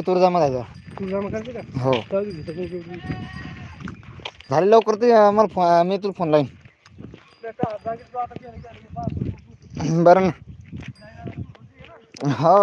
तुर जमा जायचा तुझा मग करायचं का? हो. दे. झाले लवकर ते मला मी तुला फोन लाईन. बरं ना. हो.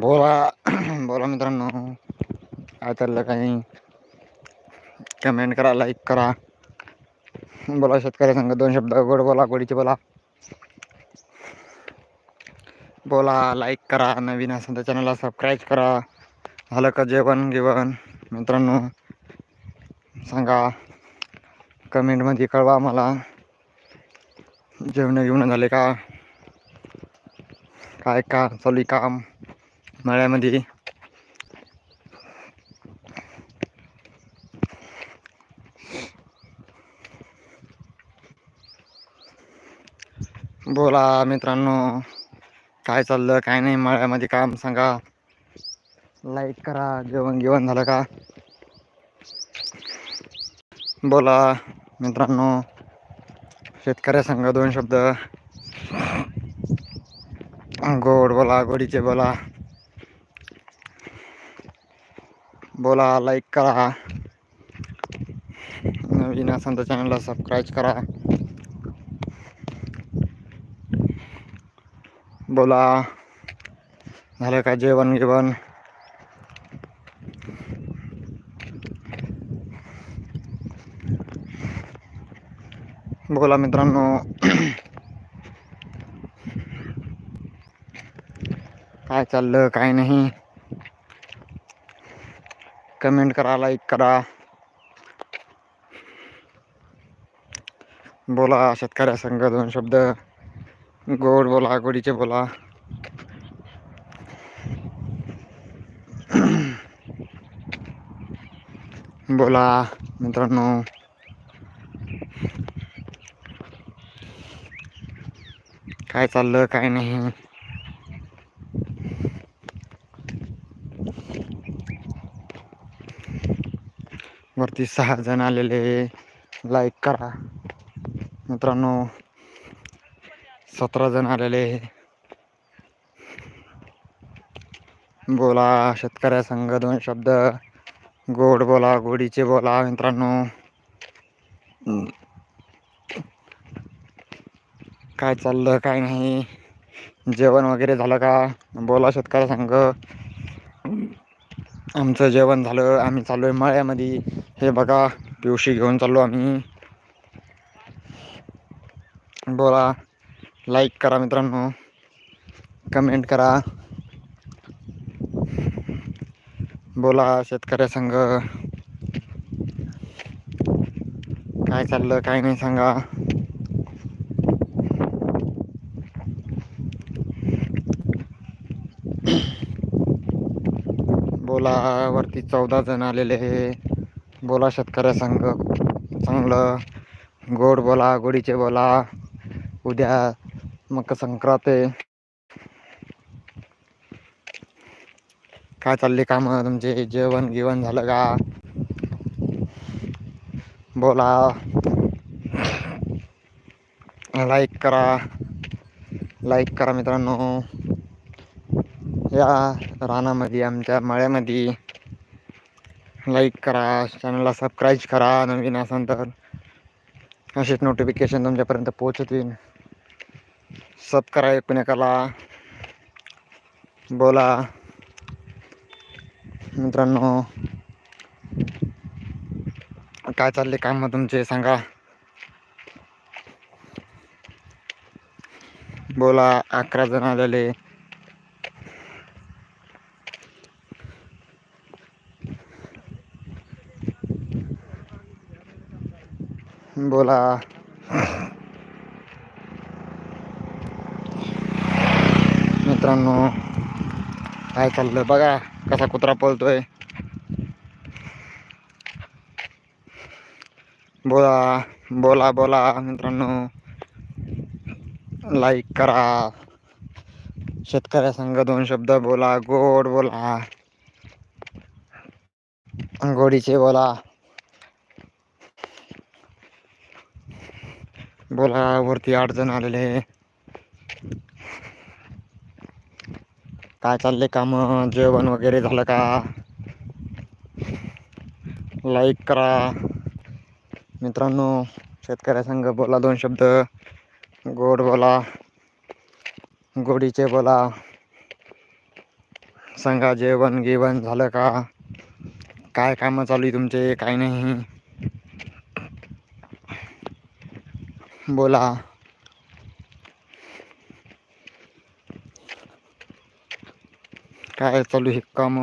बोला बोला मित्रांनो. काय चाललं काही कमेंट करा लाईक करा. बोला शेतकरी संघ दोन शब्द गोड बोला गोडीचे बोला. बोला लाईक करा नवीन असेल तर चॅनलला सबस्क्राईब करा. झालं का जेवण गिवण मित्रांनो. सांगा कमेंटमध्ये कळवा मला जेवण घेऊन झाले का? काय का चालू काम? मळ्यामध्ये. बोला मित्रांनो काय चाललं काय नाही मळ्यामध्ये काम सांगा. लाईक करा जेवण जेवण झालं का? बोला मित्रांनो शेतकऱ्या सांगा दोन शब्द. गोड बोला गोडीचे बोला. बोला लाईक करा. नवीन असेल तर चॅनलला सबस्क्राईब करा. बोला. झालं का जेवण गिवण बोला मित्रांनो. काय चाललं काय नाही. कमेंट करा लाईक करा. बोला शेतकऱ्या संघ दोन शब्द. गोड बोला गोडीचे बोला. बोला मित्रांनो. काय चाललं काय नाही. वरती सहा जण आलेले लाईक करा. मित्रांनो सतरा जण आलेले बोला शेतकऱ्या संघ दोन शब्द. गोड बोला गोडीचे बोला मित्रांनो. काय चाललं काय नाही? जेवण वगैरे झालं का? बोला शेतकऱ्या संघ. आमचं जेवण झालं. आम्ही चाललो आहे मळ्यामध्ये. हे बघा पिवशी घेऊन चाललो आम्ही. बोला लाईक करा मित्रांनो. कमेंट करा. बोला शेतकऱ्या संघ. काय चाललं काय नाही सांगा. बोला वरती चौदा जण आलेले. बोला शेतकऱ्या संघ. चांगलं. गोड बोला गोडीचे बोला. उद्या मकर संक्रांत आहे. काय चालले काम? तुमचे जेवण गिवण झालं का? बोला. लाईक करा. लाईक करा मित्रांनो. या रानामध्ये आमच्या मळ्यामध्ये. लाईक करा चॅनलला सबस्क्राईब करा नवीन असाल तर असेच नोटिफिकेशन तुमच्यापर्यंत पोहोचतील. सबस्क्राईब पुण्याकाला बोला. मित्रांनो काय चालले काम तुमचे सांगा. बोला अकरा जण आलेले. बोला. मित्रांनो काय चाललं बघा कसा कुत्रा पळतोय. बोला बोला बोला मित्रांनो. लाईक करा. शेतकऱ्यासंग दोन शब्द बोला गोड बोला. गोडीचे बोला. बोला वरती अडचण आलेले काय चालले काम? जेवण वगैरे झालं का? लाईक करा. मित्रांनो शेतकऱ्यासंग बोला दोन शब्द. गोड बोला. गोडीचे बोला. सांगा जेवण गिवण झालं का? काय कामं चालू आहे तुमचे? काय नाही? बोला। काय चालू आहे काम?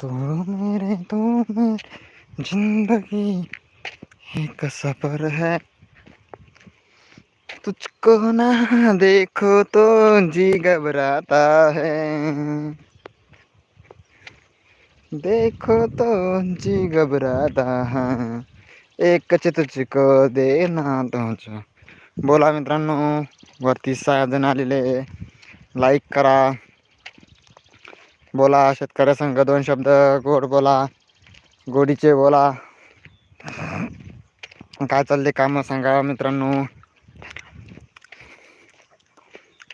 तू मेरे तू मेरे, ज़िंदगी एक सफ़र है? तुझको ना देखो तो जी घबराता है। देखो तो जी घबराता है। एक चितचिक दे ना तुमचं बोला मित्रांनो वरती सहा जण आलेले लाईक करा. बोला शेतकऱ्या संघ दोन शब्द गोड बोला गोडीचे बोला. काय चालले काम सांगा मित्रांनो.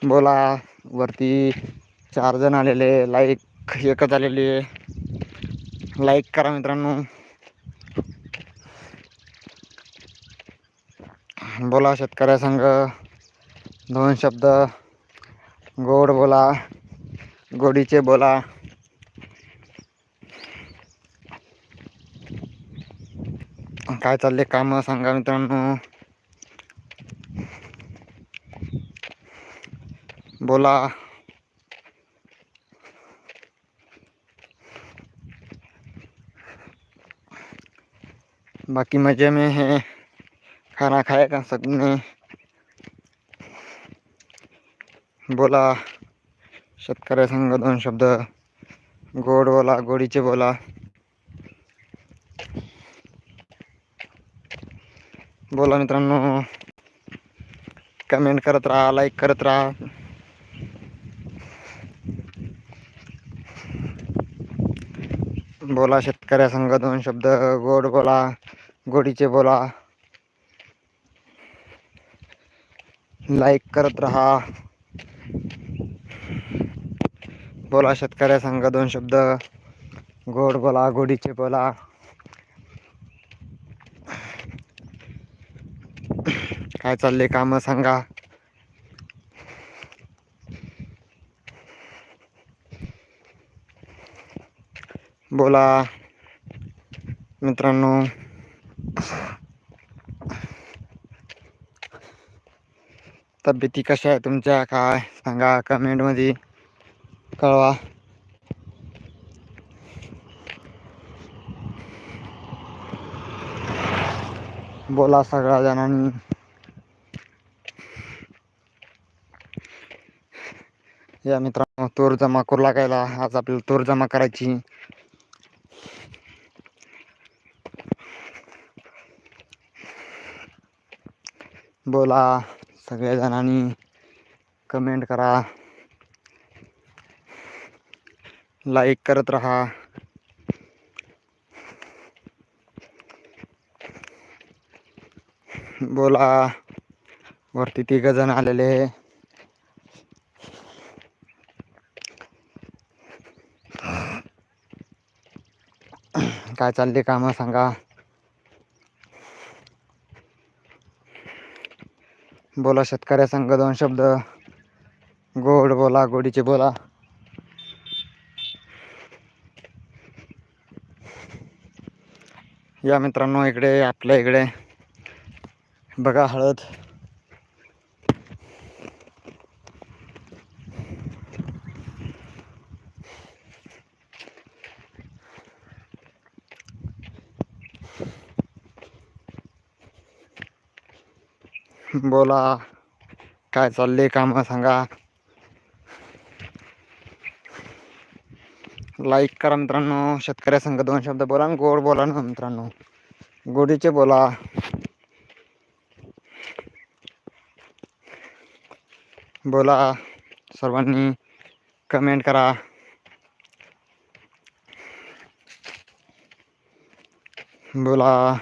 बोला वरती चार जण आलेले लाईक एकच आलेली लाईक करा मित्रांनो. बोला शेतकऱ्यासंग. दोन शब्द. गोड बोला. गोडीचे बोला. काय चालले काम सांगा मित्रांनो. बोला. बाकी मजे में है. खाना खाएगा सबने बोला शेतकऱ्यासंग दोन शब्द गोड बोला गोडीचे बोला। बोला मित्रांनो कमेंट करत राहा लाईक करत राहा। बोला शेतकऱ्यासंग दोन शब्द गोड बोला गोडीचे बोला। लाईक करत राहा. बोला शेतकऱ्या सांगा दोन शब्द. गोड बोला गोडीचे बोला. काय चालले काम सांगा. बोला. मित्रांनो. तब्येती कशा आहे तुमच्या? काय सांगा कमेंटमध्ये कळवा. बोला सगळ्या जणांनी. या मित्रांनो तूर जमा करू लागायला आज आपल्याला तूर जमा करायची. बोला. सगळ्या जणांनी कमेंट करा. लाईक करत राहा. बोला. वरती तिघ जण आलेले काय चालले कामं सांगा. बोला शेतकऱ्या संघ दोन शब्द. गोड बोला गोडीचे बोला. या मित्रांनो इकडे आपल्या इकडे. बघा हळद. बोला. काय चालले कामं सांगा. लाईक करा मित्रांनो. शेतकऱ्या संघ दोन शब्द बोला आणि गोड बोला ना मित्रांनो. गोडीचे बोला. बोला. सर्वांनी कमेंट करा. बोला.